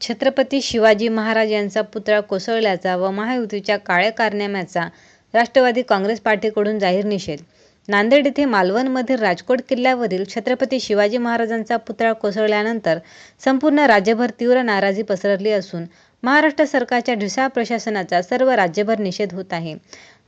छत्रपती शिवाजी महाराज यांचा पुतळा कोसळल्याचा व महायुतीच्या काळ्या कारनाम्याचा राष्ट्रवादी काँग्रेस पार्टीकडून जाहीर निषेध. नांदेड येथे मालवणमधील राजकोट किल्ल्यावरील छत्रपती शिवाजी महाराजांचा पुतळा कोसळल्यानंतर संपूर्ण राज्यभर तीव्र नाराजी पसरली असून महाराष्ट्र सरकारच्या ढिसाळ प्रशासनाचा सर्व राज्यभर निषेध होत आहे.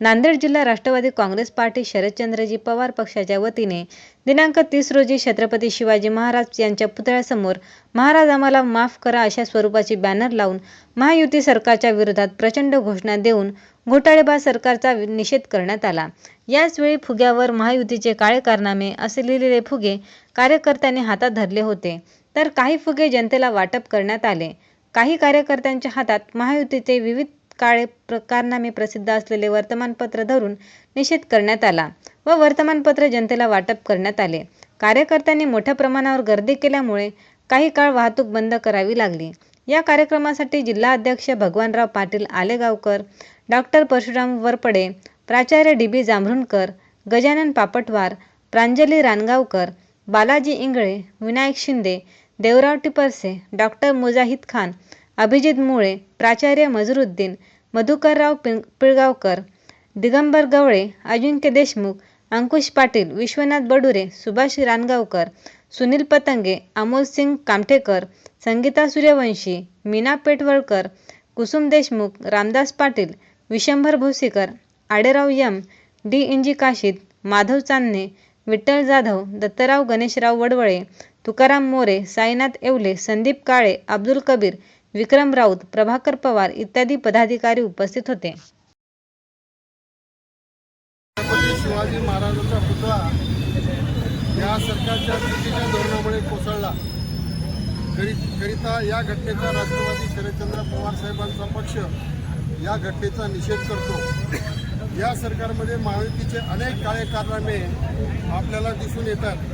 नांदेड जिल्हा राष्ट्रवादी काँग्रेस पार्टी शरदचंद्रजी पवार पक्षाच्या वतीने दिनांक तीस रोजी छत्रपती शिवाजी महाराज यांच्या पुतळ्यासमोर महाराज आम्हाला माफ करा अशा स्वरूपाची बॅनर लावून महायुती सरकारच्या विरोधात प्रचंड घोषणा देऊन घोटाळेबाज सरकारचा निषेध करण्यात आला. याचवेळी फुग्यावर महायुतीचे काळे कारनामे असे लिहिलेले फुगे कार्यकर्त्यांनी हातात धरले होते. तर काही फुगे जनतेला वाटप करण्यात आले. काही कार्यकर्त्यांच्या हातात महायुतीचे विविध काळे प्र कारनामे प्रसिद्ध असलेले वर्तमानपत्र धरून निषेध करण्यात आला व वर्तमानपत्र जनतेला वाटप करण्यात आले. कार्यकर्त्यांनी मोठ्या प्रमाणावर गर्दी केल्यामुळे काही काळ वाहतूक बंद करावी लागली. या कार्यक्रमासाठी जिल्हा अध्यक्ष भगवानराव पाटील आलेगावकर डॉक्टर परशुराम वरपडे प्राचार्य D B Jambharunkar Gajanan Papatwar Pranjali Rangaonkar Balaji Ingle Vinayak Shinde Deorao Tipparse doctor Mujahid Khan Abhijit Mule प्राचार्य मजरुद्दीन मधुकरराव पिं पिळगावकर दिगंबर गवळे अजिंक्य देशमुख अंकुश पाटील विश्वनाथ बडुरे सुभाष रानगावकर सुनील पतंगे अमोल सिंग कामठेकर संगीता सूर्यवंशी मीना पेटवळकर कुसुम देशमुख रामदास पाटील विशंभर भोसीकर आडेराव यम डी इंजी काशीद माधव चांदणे विठ्ठल जाधव दत्तराव गणेशराव वडवळे तुकाराम मोरे साईनाथ येवले संदीप काळे अब्दुल कबीर विक्रम राऊत प्रभाकर पवार इत्यादी पदाधिकारी उपस्थित होते. शिवाजी महाराजांचा पुतळा या सरकारच्या चुकीच्या धोरणामुळे कोसळला. करी करिता या घटनेचा राष्ट्रवादी शरदचंद्र पवार साहेबांचा पक्ष या घटनेचा निषेध करतो. या सरकारमध्ये महायुतीचे अनेक काळे कारनामे आपल्याला दिसून येतात.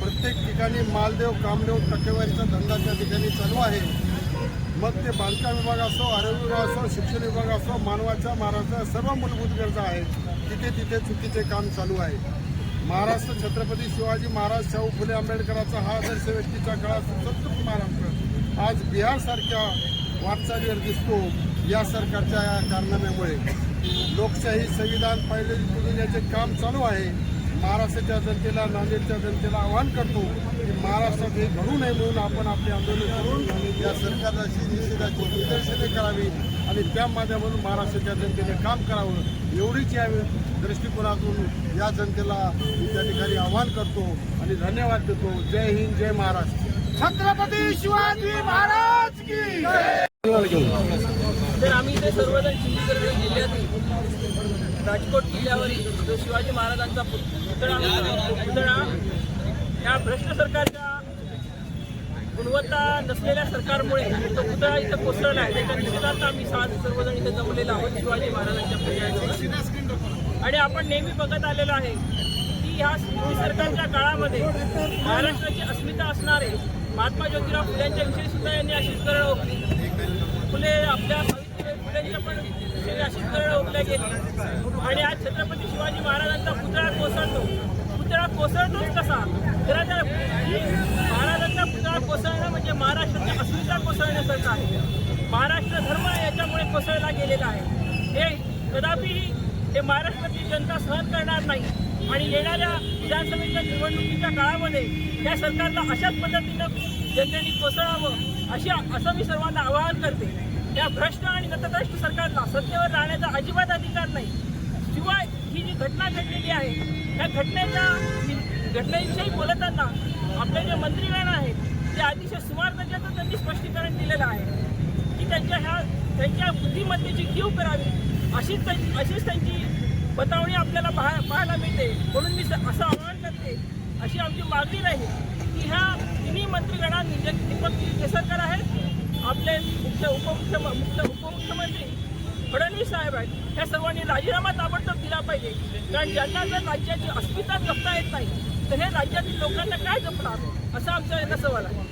प्रत्येक ठिकाणी मालदेव कामदेव टक्केवारीचा धंदा त्या ठिकाणी चालू आहे. मग ते बांधकाम विभाग असो आरोग्य विभाग असो शिक्षण विभाग असो मानवाच्या महाराष्ट्राच्या सर्व मूलभूत गरजा आहेत. तिथे तिथे चुकीचे काम चालू आहे. महाराष्ट्र छत्रपती शिवाजी महाराज शाहू फुले आंबेडकरांचा हा आदर्श व्यक्तीचा काळात सुसंस्कृत महाराष्ट्र आज बिहारसारख्या वाटचालीवर दिसतो या सरकारच्या या कारनाम्यामुळे लोकशाही संविधान पाहिले पुरविण्याचे काम चालू आहे महाराष्ट्राच्या जनतेला नांदेडच्या जनतेला आवाहन करतो की महाराष्ट्रात हे घडू नये म्हणून आपण आपले आंदोलन करून या सरकारची निषेधाची निदर्शने करावी आणि त्या माध्यमातून महाराष्ट्राच्या जनतेने काम करावं. एवढीच या दृष्टिकोनातून या जनतेला मी त्या ठिकाणी आवाहन करतो आणि धन्यवाद देतो. जय हिंद जय महाराष्ट्र. छत्रपती शिवाजी महाराज की तर आम्ही इथे सर्वजण सिंधुदुर्ग जिल्ह्यातील राजकोट किल्ल्यावरील जो शिवाजी महाराजांचा पुतळा पुतळा या भ्रष्ट सरकारच्या गुणवत्ता नसलेल्या सरकारमुळे तो पुतळा इथं कोसळला आहे. त्याच्या निषेधार्थ आम्ही सात सर्वजण इथे जमलेलो आहोत शिवाजी महाराजांच्या पुतळ्याजवळ. आणि आपण नेहमी बघत आलेलो आहे की ह्या युती सरकारच्या काळामध्ये महाराष्ट्राची अस्मिता असणारे महात्मा ज्योतिराव फुल्यांच्या विषयी सुद्धा यांनी अशीच करड ओकली फुले आपल्या सावित्रीबाई फुलेंच्या पण विषयी अशीच करड ओकल्या गेली आणि आज छत्रपती शिवाजी महाराजांचा पुतळा कोसळतो पुतळा कोसळतोच कसा? तर आता ही महाराजांचा पुतळा कोसळणं म्हणजे महाराष्ट्राची अस्मिता कोसळण्यासारखं आहे. महाराष्ट्र धर्म याच्यामुळे कोसळला गेलेला आहे. हे कदापिही हे महाराष्ट्रातील जनता सहन करणार नाही. आणि येणाऱ्या विधानसभेच्या निवडणुकीच्या काळामध्ये या सरकारला अशाच पद्धतीनं जनतेने कोसळावं अशी असं मी सर्वांना आवाहन करते. या भ्रष्ट आणि नतद्रष्ट सरकारला सत्तेवर राहण्याचा अजिबात अधिकार नाही. शिवाय ही जी घटना घडलेली आहे या घटनेचा घटनेविषयी बोलताना आपले जे मंत्रीगण आहेत ते अतिशय सुमार त्यांनी स्पष्टीकरण दिलेलं आहे. की त्यांच्या ह्या त्यांच्या बुद्धिमत्तेची कीव करावी अशीच त्यां- अशीच त्यांची बतावणी आपल्याला पाहा पाहायला मिळते. म्हणून मी स- असं आवाहन करते अशी आमची मागणी राहील की ह्या तिन्ही मंत्रीगणांनी जे दीपक केसरकर आहेत आपले मुख्य उपमुख्य मुख्य उपमुख्यमंत्री फडणवीस साहेब आहेत ह्या सर्वांनी राजीनामा ताबडतोब दिला पाहिजे. कारण ज्यांना जर राज्याची अस्मिता जपता येत नाही तर हे राज्यातील लोकांना काय जपणार? असं आमचं याचा सवाल आहे.